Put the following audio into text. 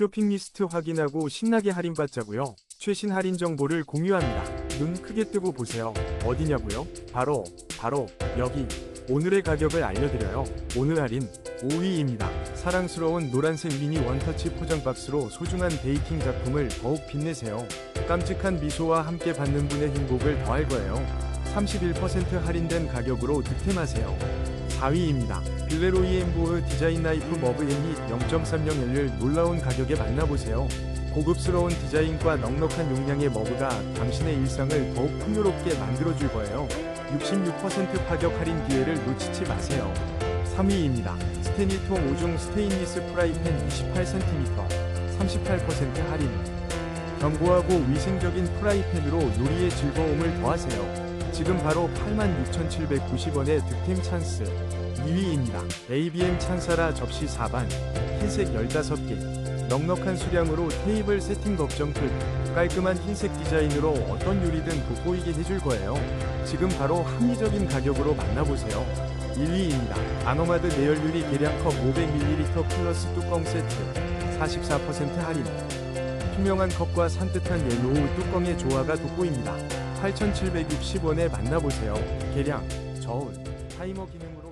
쇼핑 리스트 확인하고 신나게 할인받자고요. 최신 할인 정보를 공유합니다. 눈 크게 뜨고 보세요. 어디냐고요? 바로 바로 여기. 오늘의 가격을 알려드려요. 오늘 할인 5위입니다. 사랑스러운 노란색 미니 원터치 포장 박스로 소중한 데이팅 작품을 더욱 빛내세요. 깜찍한 미소와 함께 받는 분의 행복을 더할 거예요. 31% 할인된 가격으로 득템하세요. 4위입니다. 빌레로이 엠보흐 디자인 나이프 머브 앤밋 0.30L을 놀라운 가격에 만나보세요. 고급스러운 디자인과 넉넉한 용량의 머브가 당신의 일상을 더욱 풍요롭게 만들어줄 거예요. 66% 파격 할인 기회를 놓치지 마세요. 3위입니다. 스테니통 5중 스테인리스 프라이팬 28cm 38% 할인 견고하고 위생적인 프라이팬으로 요리의 즐거움을 더하세요. 지금 바로 86,790원의 득템 찬스 2위입니다. ABM 찬사라 접시 4반 흰색 15개 넉넉한 수량으로 테이블 세팅 걱정 끝 깔끔한 흰색 디자인으로 어떤 요리든 돋보이게 해줄 거예요. 지금 바로 합리적인 가격으로 만나보세요. 1위입니다. 아노마드 내열유리 계량컵 500ml 플러스 뚜껑 세트 44% 할인 투명한 컵과 산뜻한 옐로우 뚜껑의 조화가 돋보입니다. 8,760원에 만나보세요. 계량, 저울, 타이머 기능으로